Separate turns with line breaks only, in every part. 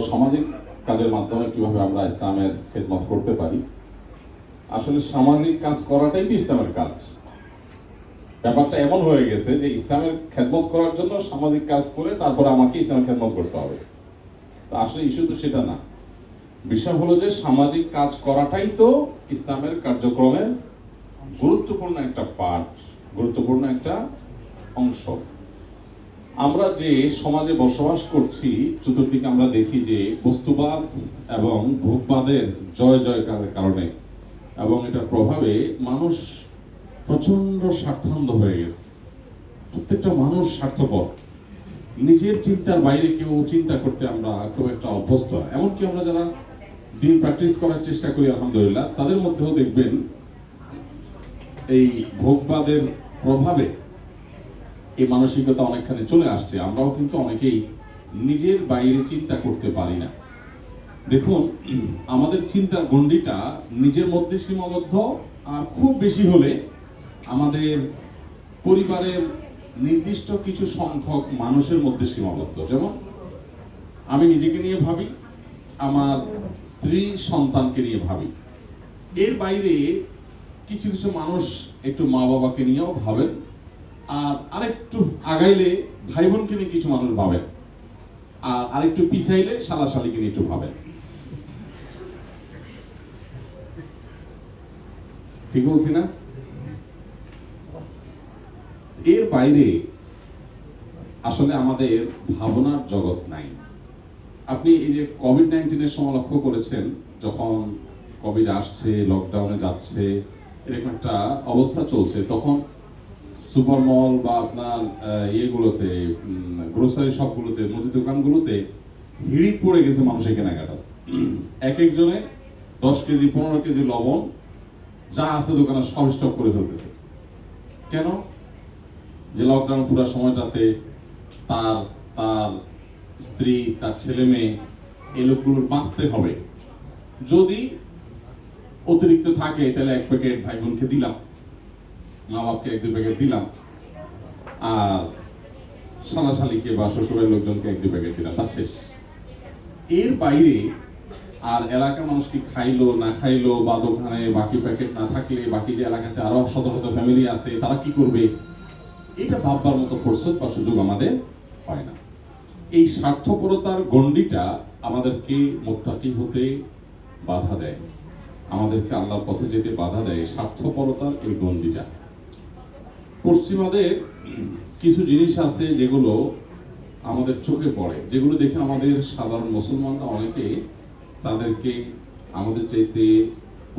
সামাজিক কাজের মাধ্যমে কীভাবে আমরা ইসলামের খেদমত করতে পারি? আসলে সামাজিক কাজ করাটাই তো ইসলামের কাজ। ব্যাপারটা এমন হয়ে গেছে যে ইসলামের খেদমত করার জন্য সামাজিক কাজ করে তারপরে আমাকে ইসলামের খেদমত করতে হবে। তো আসলে ইস্যু তো সেটা না। বিষয় হলো যে সামাজিক কাজ করাটাই তো ইসলামের কার্যক্রমের গুরুত্বপূর্ণ একটা পার্ট গুরুত্বপূর্ণ একটা অংশ। আমরা যে সমাজে বসবাস করছি, চতুর্দিকে আমরা দেখি যে বস্তুবাদ এবং ভোগবাদের জয় জয়কারের কারণে। এবং এটার প্রভাবে মানুষ প্রচণ্ড স্বার্থান্ধ হয়ে গেছে। প্রত্যেকটা মানুষ স্বার্থপর। নিজের চিন্তার বাইরে কেউ চিন্তা করতে আমরা খুব একটা অভ্যস্ত এমনকি আমরা যারা দিন প্র্যাকটিস করার চেষ্টা করি, আলহামদুলিল্লাহ, তাদের মধ্যেও দেখবেন এই ভোগবাদের প্রভাবে এই মানসিকতা অনেকখানি চলে আসছে। আমরাও কিন্তু অনেকেই নিজের বাইরে চিন্তা করতে পারি না। দেখুন, আমাদের চিন্তার গণ্ডিটা নিজের মধ্যে সীমাবদ্ধ আর খুব বেশি হলে আমাদের পরিবারের নির্দিষ্ট কিছু সংখ্যক মানুষের মধ্যে সীমাবদ্ধ। যেমন, আমি নিজেকে নিয়ে ভাবি, আমার স্ত্রী সন্তানকে নিয়ে ভাবি। এর বাইরে কিছু কিছু মানুষ একটু মা বাবাকে নিয়েও ভাবেন। আর আরেকটু আগাইলে ভাই বোনকে নিয়ে কিছু মানুষ ভাবেন। আর আরেকটু পিছাইলে শালা শালিকে নিয়ে একটু ভাবেন। ঠিক বলছি না? এর বাইরে আসলে আমাদের ভাবনার জগৎ নাই। আপনি এই যে কোভিড নাইন্টিনের সময় লক্ষ্য করেছেন, যখন কোভিড আসছে লকডাউনে যাচ্ছে, এরকম একটা অবস্থা চলছে, তখন সুপার মল বা আপনার ইয়েগুলোতে গ্রোসারি শপগুলোতে মুদি দোকানগুলোতে হিড়ি পড়ে গেছে মানুষের কেনাকাটা। এক একজনে দশ কেজি, পনেরো কেজি লবণ যা আছে দোকানে সব স্টক করে ফেলতেছে। কেন? যে লকডাউন পুরো সময়টাতে তার তার স্ত্রী, তার ছেলে মেয়ে এই লোকগুলোর বাঁচতে হবে। যদি অতিরিক্ত থাকে, তাহলে এক প্যাকেট ভাই বোনকে দিলাম। মা বাপকে এক দুই প্যাকেট দিলাম। আর সালাশালিকে বা শ্বশুরের লোকজনকে এক দুই প্যাকেট দিলাম, বাস শেষ। এর বাইরে আর এলাকার মানুষ কি খাইলো, না খাইলো, বা দোকানে বাকি প্যাকেট না থাকলে বাকি যে এলাকাতে আরও শত শত ফ্যামিলি আছে, তারা কি করবে? এটা ভাববার মতো ফোর্সত বা সুযোগ আমাদের হয় না। এই স্বার্থপরতার গণ্ডিটা আমাদেরকে মোত্তাকি হতে বাধা দেয়। আমাদেরকে আল্লাহর পথে যেতে বাধা দেয়। স্বার্থপরতার এই গণ্ডিটা। পশ্চিমাদের কিছু জিনিস আছে যেগুলো আমাদের চোখে পড়ে, যেগুলো দেখে আমাদের সাধারণ মুসলমানরা অনেকে তাদেরকে আমাদের চাইতে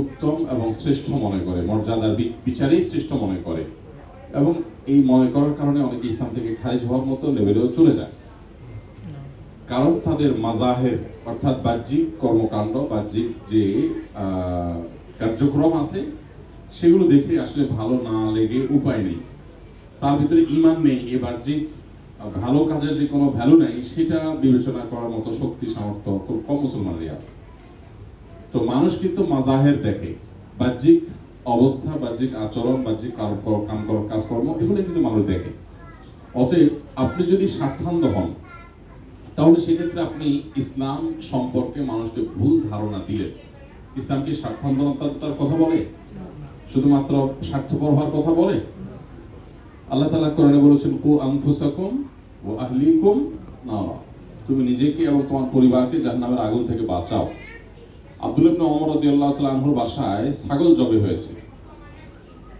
উত্তম এবং শ্রেষ্ঠ মনে করে, মর্যাদার বিচারেই শ্রেষ্ঠ মনে করে এবং এই মনে করার কারণে অনেকে ইসলাম থেকে খারিজ হওয়ার মতো লেভেলেও চলে যায়। কারণ তাদের মাজাহের অর্থাৎ বাহ্যিক কর্মকাণ্ড, বাহ্যিক যে কার্যক্রম আছে, সেগুলো দেখে আসলে ভালো না লেগে উপায় নেই। তার ভিতরে ইমান নেই এ বাহ্যিক ভালো কাজের যে কোনো ভ্যালু নেই সেটা বিবেচনা করার মতো শক্তি সামর্থ্য খুব কম মুসলমানেরই আছে। তো মানুষ কিন্তু মাজাহের দেখে বাহ্যিক অবস্থা বাহ্যিক আচরণ বাহ্যিক কাম কর কাজকর্ম এগুলো কিন্তু মানুষ দেখে। অতএব আপনি যদি স্বার্থান্ধ হন তাহলে সেক্ষেত্রে আপনি ইসলাম সম্পর্কে মানুষকে ভুল ধারণা দিলেন ইসলাম কি স্বার্থান্ধতার কথা বলে? শুধুমাত্র স্বার্থপর হওয়ার কথা বলে? আল্লাহ তাআলা কোরআনে বলেছেন, কু আনফুসাকুম ও আহলিকুম তুমি নিজেকে এবং তোমার পরিবারকে আগুন থেকে বাঁচাও। আব্দুল ইবনে ওমর আনহুর বাসায় ছাগল জবে হয়েছে,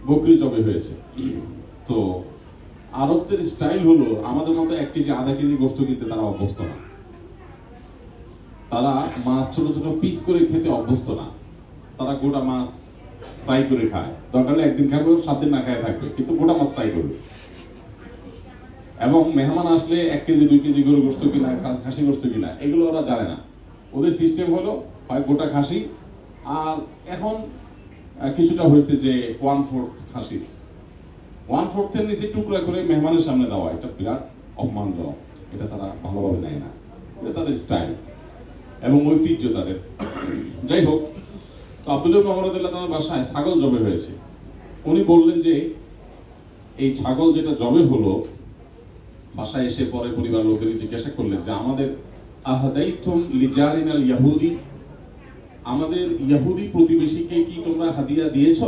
বকরি জবে হয়েছে। তো আরবদের স্টাইল হলো, আমাদের মতো এক কেজি, আধা কেজি গোস্ত কিনতে তারা অভ্যস্ত না। তারা মাছ ছোট ছোট পিস করে খেতে অভ্যস্ত না। তারা গোটা মাছ ফ্রাই করে খায়। দরকার হলে একদিন খাবে দিন না খায় থাকবে, কিন্তু গোটা মাছ ফ্রাই করবে। এবং মেহমান আসলে এক কেজি, দুই কেজি গরু গোস্ত কিনা খাসি গোস্ত কিনা, এগুলো ওরা জানে না। ওদের সিস্টেম হলো, হয় গোটা খাসি, আর এখন কিছুটা হয়েছে যে ওয়ান ফোর্থ খাসি। ওয়ান ফোর্থের নিচে টুকরা করে মেহমানের সামনে দেওয়া, এটা বিরাট অপমানজনক। এটা তারা ভালোভাবে নেয় না। এটা তাদের স্টাইল এবং ঐতিহ্য তাদের। যাই হোক তো আব্দুল মোহাম্মদুল্লাহ তার বাসায় ছাগল জবে হয়েছে। উনি বললেন যে, এই ছাগল যেটা জবে হলো, বাসায় এসে পরে পরিবার লোকের জিজ্ঞাসা করলেন যে, আমাদের আহাদাইতুম লিজারিনাল ইয়াহুদি, আমাদের ইহুদি প্রতিবেশীকে কি তোমরা হাদিয়া দিয়েছ?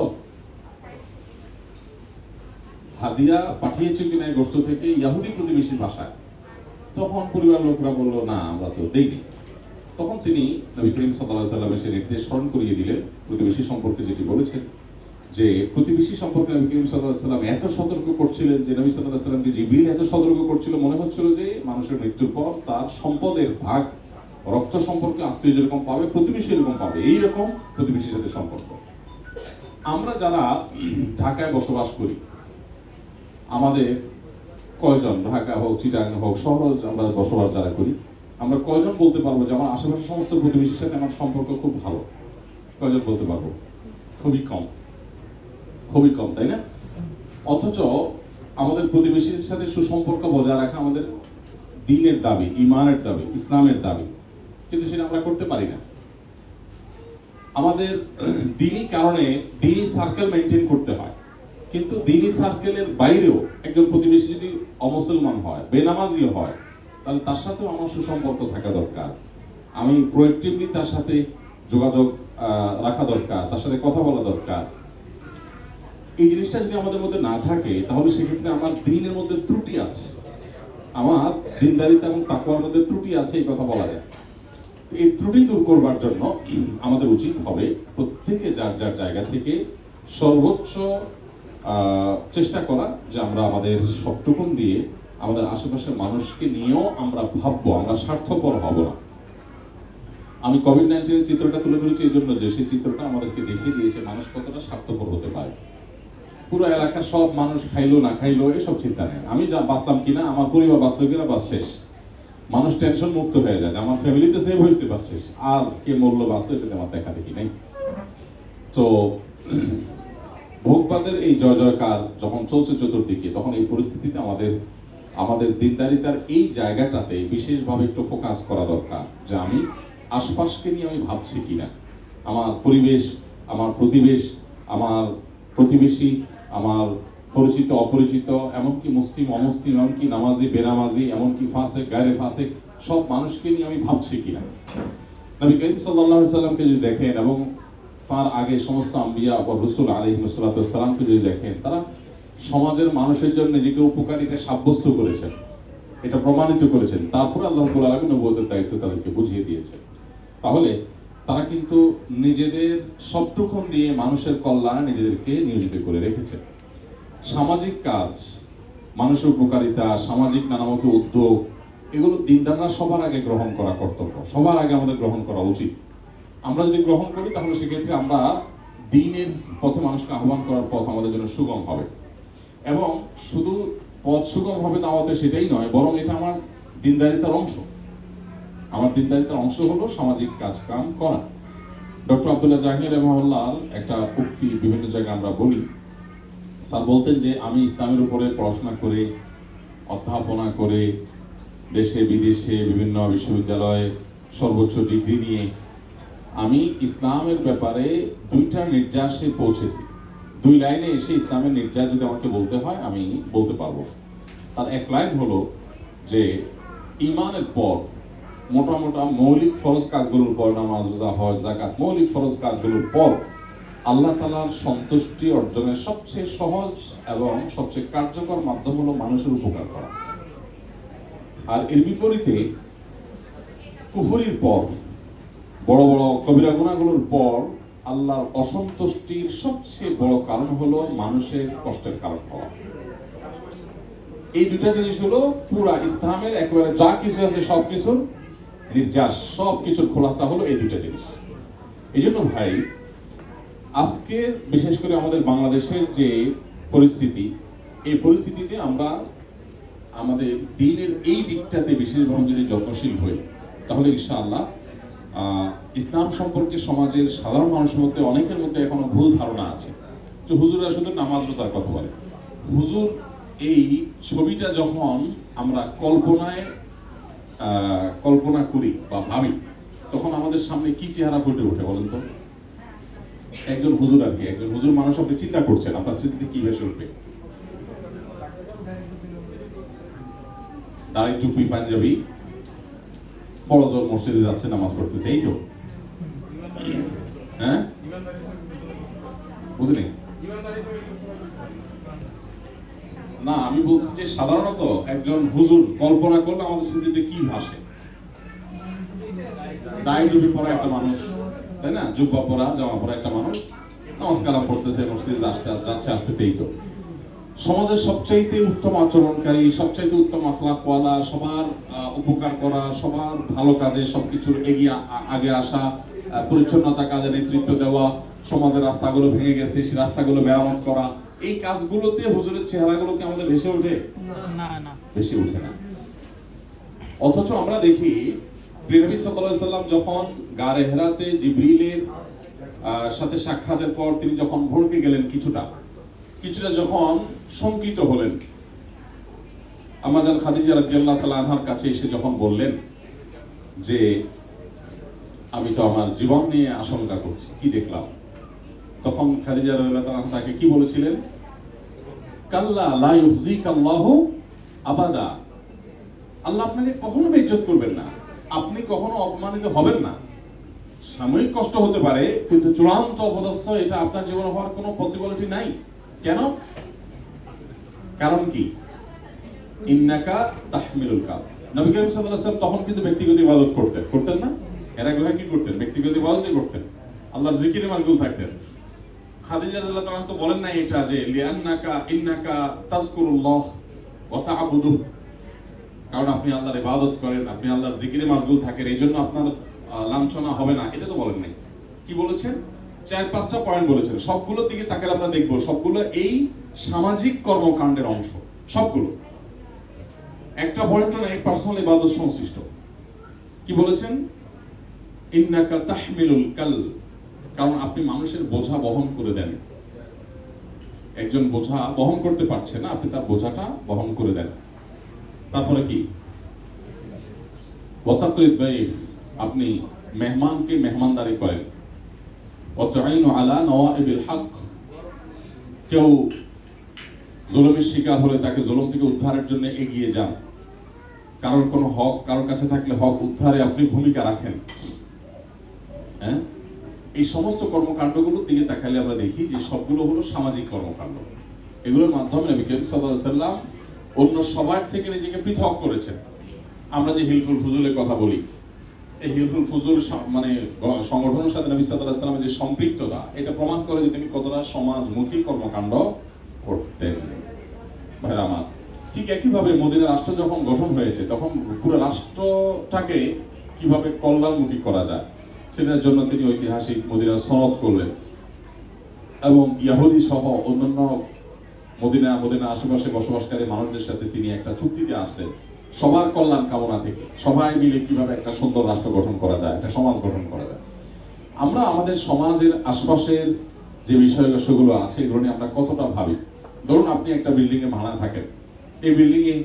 হাদিয়া পাঠিয়েছে কিনা গোষ্ঠ থেকে ইহুদি প্রতিবেশীর ভাষায় তখন পরিবার লোকরা বলল, না, আমরা তো দেইনি। তখন তিনি নবী করিম সাল্লাহ সাল্লামের সে নির্দেশ স্মরণ করিয়ে দিলেন প্রতিবেশী সম্পর্কে যেটি বলেছেন, যে প্রতিবেশী সম্পর্কে নবী করিম সাল্লাহ সাল্লাম এত সতর্ক করছিলেন, যে নবী সাল্লাহ সাল্লামকে জিবরিল এত সতর্ক করছিল, মনে হচ্ছিল যে মানুষের মৃত্যুর পর তার সম্পদের ভাগ, রক্ত সম্পর্কে আত্মীয় যেরকম পাবে, প্রতিবেশী এরকম পাবে এইরকম প্রতিবেশীর সাথে সম্পর্ক। আমরা যারা ঢাকায় বসবাস করি, আমাদের কয়জন, ঢাকা হোক চিটাং হোক, শহর আমরা বসবাস যারা করি আমরা কয়জন বলতে পারব যে আমার আশেপাশের সমস্ত প্রতিবেশীর সাথে আমার সম্পর্ক খুব ভালো? কয়জন বলতে পারব? খুবই কম। খুবই কম, তাই না? অথচ আমাদের প্রতিবেশীর সাথে সুসম্পর্ক বজায় রাখা আমাদের দিনের দাবি ইমানের দাবি, ইসলামের দাবি। কিন্তু সেটা আমরা করতে পারি না। আমাদের দিনই কারণে দিনই সার্কেল মেনটেন করতে হয়। কিন্তু দিনই সার্কেলের বাইরেও একজন প্রতিবেশী যদি অমুসলমান হয়, বেনামাজিও হয় তাহলে তার সাথেও আমার সুসম্পর্ক থাকা দরকার। আমি প্রোয়েক্টিভলি তার সাথে যোগাযোগ রাখা দরকার, তার সাথে কথা বলা দরকার। এই জিনিসটা যদি আমাদের মধ্যে না থাকে, তাহলে সেক্ষেত্রে আমার দিনের মধ্যে ত্রুটি আছে। আমার দিনদারিতা এবং তাকুয়ার মধ্যে ত্রুটি আছে এই কথা বলা যায়। এই ত্রুটি দূর করবার জন্য আমাদের উচিত হবে প্রত্যেকে যার যার জায়গা থেকে সর্বোচ্চ চেষ্টা করা যে আমরা আমাদের সবটুকুন দিয়ে আমাদের আশেপাশের মানুষকে নিয়েও আমরা ভাববো, আমরা স্বার্থপর হব না। আমি কোভিড নাইন্টিনের চিত্রটা তুলে ধরেছি, এই জন্য যে সেই চিত্রটা আমাদেরকে দেখিয়ে দিয়েছে, মানুষ কতটা স্বার্থপর হতে পারে। পুরো এলাকার সব মানুষ খাইলো, না খাইলো, এসব চিন্তা নেই। আমি যা বাঁচতাম কিনা, আমার পরিবার বাঁচলো কিনা, বাস শেষ। মানুষ টেনশন মুক্ত হয়ে যায়, আমার ফ্যামিলিতে সেভ হয়েছে, বাস শেষ। আর কে মরলো, বাঁচলো, এটাতে আমার দেখা দেখি নাই। তো ভোগবাদের এই জয় জয়কার যখন চলছে চতুর্দিকে, তখন এই পরিস্থিতিতে আমাদের আমাদের দিনদারিতার এই জায়গাটাতে বিশেষভাবে একটু ফোকাস করা দরকার যে আমি আশপাশকে নিয়ে আমি ভাবছি কিনা। আমার পরিবেশ, আমার প্রতিবেশ, আমার প্রতিবেশী, আমার পরিচিত, অপরিচিত, এমনকি মুসলিম, অমুসলিম, এমনকি নামাজি, বেনামাজি, এমনকি ফাঁসে গায়ে ফাঁসে সব মানুষকে নিয়ে আমি ভাবছি কিনা। নবী করিম আলাইহি সাল্লামকে যদি দেখেন এবং তার আগে সমস্ত আম্বিয়া ও রসুল আলহিমসাল্লামকে যদি দেখেন, তারা সমাজের মানুষের জন্য নিজেকে উপকারিতা সাব্যস্ত করেছেন। এটা প্রমাণিত করেছেন। তারপর আল্লাহ আলমী নবতের দায়িত্ব তাদেরকে বুঝিয়ে দিয়েছে তাহলে তারা কিন্তু নিজেদের সবটুকুন দিয়ে মানুষের কল্যাণে নিজেদেরকে নিয়োজিত করে রেখেছে সামাজিক কাজ, মানুষের উপকারিতা, সামাজিক নানামুখী উদ্যোগ, এগুলো দিনদাররা সবার আগে গ্রহণ করা কর্তব্য। সবার আগে আমাদের গ্রহণ করা উচিত। আমরা যদি গ্রহণ করি, তাহলে সেক্ষেত্রে আমরা দিনের পথে মানুষকে আহ্বান করার পথ আমাদের জন্য সুগম হবে। এবং শুধু পথ সুগম হবে দাওয়াতে সেটাই নয়, বরং এটা আমার দিনদারিতার অংশ। আমার দিনদারিতার অংশ হলো সামাজিক কাজ কাম করা। ডক্টর আব্দুল্লাহ জাহাঙ্গীর রহমাল্লাহ একটা উক্তি বিভিন্ন জায়গায় আমরা বলি। স্যার বলতেন যে, আমি ইসলামের উপরে পড়াশোনা করে, অধ্যাপনা করে দেশে, বিদেশে, বিভিন্ন বিশ্ববিদ্যালয়ে সর্বোচ্চ ডিগ্রি নিয়ে, আমি ইসলামের ব্যাপারে দুইটা নির্যাসে পৌঁছেছি। দুই লাইনে এসে ইসলামের নির্যাস যদি আমাকে বলতে হয়, আমি বলতে পারব। তার এক লাইন হলো যে, ইমানের পর মোটা মোটা মৌলিক ফরজ কাজগুলোর পর, নামাজ রোজা হজ জাকাত মৌলিক ফরজ কাজগুলোর পর আল্লাহ তালার সন্তুষ্টি অর্জনের সবচেয়ে সহজ এবং সবচেয়ে কার্যকর মাধ্যম হলো মানুষের উপকার করা। আর এর বিপরীতে কুফরির পর, বড় বড় কবিরা গুণাগুলোর পর আল্লাহর অসন্তুষ্টির সবচেয়ে বড় কারণ হলো মানুষের কষ্টের কারণ হওয়া। এই দুটা জিনিস হলো পুরা ইসলামের একেবারে যা কিছু আছে সব নির্যাস সব কিছুর খোলাসা হলো এই দুটা জিনিস। এই জন্য ভাই, আজকে বিশেষ করে আমাদের বাংলাদেশের যে পরিস্থিতি, এই পরিস্থিতিতে আমরা আমাদের দিনের এই দিকটাতে বিশেষভাবে যদি যত্নশীল হই, তাহলে ইনশাআল্লাহ ইসলাম সম্পর্কে সমাজের সাধারণ মানুষের মধ্যে অনেকের মধ্যে এখনও ভুল ধারণা আছে। তো হুজুরা শুধু নামাজ রোজার কথা বলে। হুজুর এই ছবিটা যখন আমরা কল্পনায় কল্পনা করি বা ভাবি, তখন আমাদের সামনে কি চেহারা ফুটে ওঠে বলেন তো? একজন হুজুর আর কি, একজন হুজুর মানুষ আপনি চিন্তা করছেন, আপনার স্মৃতিতে কি ভেসে উঠবে? দাড়ি, টুপি, পাঞ্জাবি বড় জোর মসজিদে যাচ্ছে, নামাজ পড়তেছে, এই তো। হ্যাঁ? না, আমি বলছি যে সাধারণত একজন হুজুর কল্পনা করলে আমাদের স্মৃতিতে কি ভাসে? দায় টুপি পরা একটা মানুষ, তাই না? জুব্বা পরা, জামা পরা একটা মানুষ, নামাজ কালাম পড়তেছে, মসজিদে আসতে যাচ্ছে আসতেছে, এই তো। সমাজের সবচাইতে উত্তম আচরণকারী সবচাইতে উত্তম আখলাকওয়ালা সবার উপকার করা সবার ভালো কাজে সবকিছুর এগিয়ে আগে আসা পরিচ্ছন্নতা কাজে নেতৃত্ব দেওয়া সমাজের রাস্তাগুলো ভেঙে গেছে সেই রাস্তাগুলো মেরামত করা এই কাজগুলোতে হুজুরের চেহারাগুলো কি আমাদের ভেসে ওঠে? বেশি উঠে না। অথচ আমরা দেখি প্রিয়নবী সাল্লাল্লাহু সাল্লাম যখন গারে হেরাতে জিবরিলের আহ, সাথে সাক্ষাতের পর তিনি যখন ভড়কে গেলেন কিছুটা কিছুটা যখন শঙ্কিত হলেন। আমাজান খাদিজা রাদিয়াল্লাহু তাআলা আনহার কাছে এসে যখন বললেন যে, আমি তো আমার জীবন নিয়ে আশঙ্কা করছি, কি দেখলাম? তখন খাদিজা রাদিয়াল্লাহু তাআলা আনহা তাকে কি বলেছিলেন? কাল্লা লা ইউহজিকাল্লাহু আবাদা। আল্লাহ আপনাকে কখনো বেজ্জত করবেন না। আপনি কখনো অপমানিত হবেন না। সাময়িক কষ্ট হতে পারে, কিন্তু চূড়ান্ত অপদস্থ, এটা আপনার জীবনে হওয়ার কোনো পসিবিলিটি নাই। কেন? কারণ কি? ইন্নাকা তাহমিলুল নবী করিম সাল্লাল্লাহু তখন কিন্তু ব্যক্তিগত ইবাদত করতেন। করতেন না? কি করতেন? ব্যক্তিগত ইবাদতই করতেন। আল্লাহর জিকিরে থাকতেন। খাদিজা রাদিয়াল্লাহু তো বলেন না এটা যে, লিআন্নাকা ইন্নাকা তাযকুরুল্লাহ ওয়া তা'বুদুহু কারণ আপনি আল্লাহর ইবাদত করেন, আপনি আল্লাহর জিকিরে মাশগুল থাকেন, এই জন্য আপনার লাঞ্ছনা হবে না। এটা তো বলেন নাই। কি বলেছেন? চার পাঁচটা পয়েন্ট বলেছেন। সবগুলোর দিকে তাকে আমরা দেখব, সবগুলো এই সামাজিক কর্মকাণ্ডের অংশ, সবগুলো। একটা পয়েন্ট নাই পার্সোনাল ইবাদত সংশ্লিষ্ট। কি বলেছেন? ইন্নাকা তাহমিলুল কাল, কারণ আপনি মানুষের বোঝা বহন করে দেন। একজন বোঝা বহন করতে পারছে না, আপনি তার বোঝাটা বহন করে দেন। তারপরে কি? আপনি মেহমানকে মেহমানদারি করেন। আলা নওয়াইবিল হক, কেউ জুলুমের শিকার হলে তাকে জুলুম থেকে উদ্ধারের জন্য এগিয়ে যান। কারোর কোনো হক, কারোর কাছে থাকলে হক উদ্ধারে আপনি ভূমিকা রাখেন। হ্যাঁ? এই সমস্ত কর্মকাণ্ডগুলোর দিকে তাকালে আমরা দেখি যে সবগুলো হলো সামাজিক কর্মকাণ্ড। এগুলোর মাধ্যমে নবী করিম আলাইহি সাল্লাম অন্য সবার থেকে নিজেকে পৃথক করেছেন। আমরা যে হিলফুল ফুজুলের কথা বলি, এই হিলফুল ফুজুল মানে সংগঠনের সাথে নবী আলাইহি সাল্লামের যে সম্পৃক্ততা, এটা প্রমাণ করে যে তিনি কতটা সমাজমুখী কর্মকাণ্ড করতেন। আমার ঠিক একইভাবে মদিনা রাষ্ট্র যখন গঠন হয়েছে, তখন পুরো রাষ্ট্রটাকে কীভাবে কল্যাণমুখী করা যায়, সেটার জন্য তিনি ঐতিহাসিক মদিনা সনদ করলেন। এবং ইয়াহুদি সহ অন্যান্য মদিনা মদিনা আশেপাশে বসবাসকারী মানুষদের সাথে তিনি একটা চুক্তিতে আসলেন। সবার কল্যাণ কামনা থেকে, সবাই মিলে কীভাবে একটা সুন্দর রাষ্ট্র গঠন করা যায়, একটা সমাজ গঠন করা যায়। আমরা আমাদের সমাজের আশপাশের যে বিষয়গুলো আছে, এগুলো নিয়ে আমরা কতটা ভাবি? ধরুন আপনি একটা বিল্ডিং এ ভাড়া থাকেন। এই বিল্ডিং এ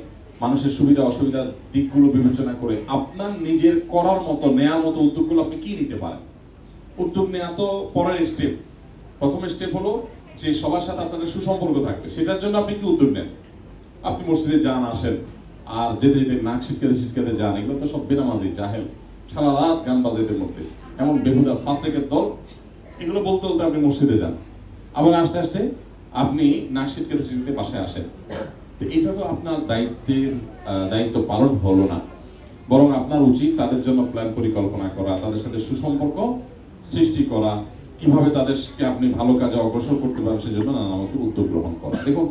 মানুষের সুবিধা, অসুবিধার দিকগুলো বিবেচনা করে আপনার নিজের করার মতো, নেয়ার মতো উদ্যোগগুলো আপনি কি নিতে পারেন? উদ্যোগ নেওয়া তো পরের স্টেপ প্রথম স্টেপ হলো যে সবার সাথে আপনাদের সুসম্পর্ক থাকবে। সেটার জন্য আপনি কি উদ্যোগ নেন? আপনি মসজিদে যান, আসেন, আর যেতে যেতে নাক ছিটকাতে ছিটকাতে যান। এগুলো তো সব বেনামাজি, জাহেল। সারা রাত গান বাজাইতে মধ্যে এমন বেহুদা ফাঁসেকের দল। এগুলো বলতে বলতে আপনি মসজিদে যান। আবার আস্তে আস্তে আপনি ছিটকাতে ছিটকাতে বাসায় আসেন। তো এটা তো আপনার দায়িত্বের দায়িত্ব পালন হলো না। বরং আপনার উচিত তাদের জন্য প্ল্যান পরিকল্পনা করা, তাদের সাথে সুসম্পর্ক সৃষ্টি করা, কীভাবে তাদেরকে আপনি ভালো কাজে অগ্রসর করতে পারেন সেজন্য নানামুখী উদ্যোগ গ্রহণ করা। দেখুন,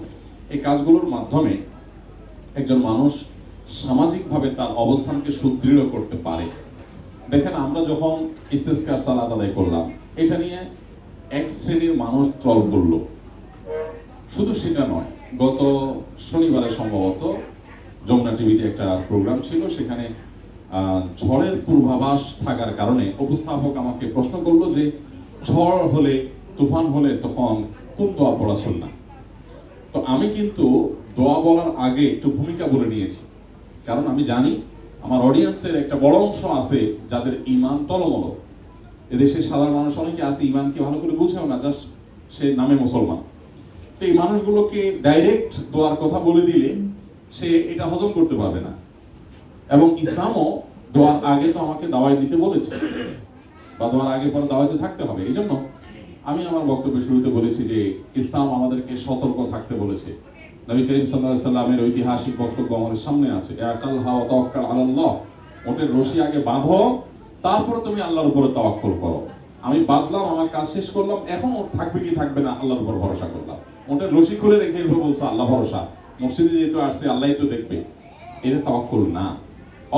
এই কাজগুলোর মাধ্যমে একজন মানুষ সামাজিকভাবে তার অবস্থানকে সুদৃঢ় করতে পারে। দেখেন, আমরা যখন ইস্তেস্কার সালাত আদায় করলাম, এটা নিয়ে এক শ্রেণির মানুষ ট্রল করল। শুধু সেটা নয়, গত শনিবারে সম্ভবত যমুনা টিভিতে একটা প্রোগ্রাম ছিল, সেখানে ঝড়ের পূর্বাভাস থাকার কারণে উপস্থাপক আমাকে প্রশ্ন করল যে ঝড় হলে, তুফান হলে তখন কোন দোয়া পড়া না তো আমি কিন্তু দোয়া বলার আগে একটু ভূমিকা বলে নিয়েছি। কারণ আমি জানি আমার অডিয়েন্সের একটা বড় অংশ আছে যাদের ইমান টলমল এদেশে সাধারণ মানুষ অনেকে আছে, ইমানকে ভালো করে বুঝেও না, জাস্ট সে নামে মুসলমান। এই মানুষগুলোকে ডাইরেক্ট দোয়ার কথা বলে দিলে সে এটা হজম করতে পারবে না। এবং ইসলামও দোয়ার আগে তো আমাকে দাওয়াই দিতে বলেছে। বা দোয়ার আগে পরে দাওয়াইতে থাকতে হবে। এই জন্য আমি আমার বক্তব্যের শুরুতে বলেছি যে ইসলাম আমাদেরকে সতর্ক থাকতে বলেছে। নবী করিম আলাইহি সাল্লামের ঐতিহাসিক বক্তব্য আমাদের সামনে আছে। ইয়াকাল হাওয়া তাওয়াক্কাল আলাল্লাহ। ওটের রশি আগে বাঁধো, তারপরে তুমি আল্লাহর উপরে তাওয়াক্কুল করো। আমি বাঁধলাম, আমার কাজ শেষ করলাম, এখন ওর থাকবে কি থাকবে না, আল্লাহর উপর ভরসা করলাম। ওটের রশি খুলে রেখে এভাবে বলছো, আল্লাহ ভরসা। মসজিদে যেহেতু আসছে আল্লাহ তো দেখবে। এটা তাওয়াক্কুল না।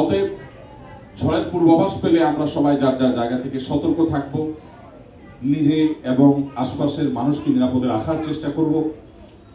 অতএব ঝড়ের পূর্বাভাস পেলে আমরা সবাই যার যার জায়গা থেকে সতর্ক থাকব, নিজে এবং আশপাশের মানুষকে নিরাপদে রাখার চেষ্টা করব।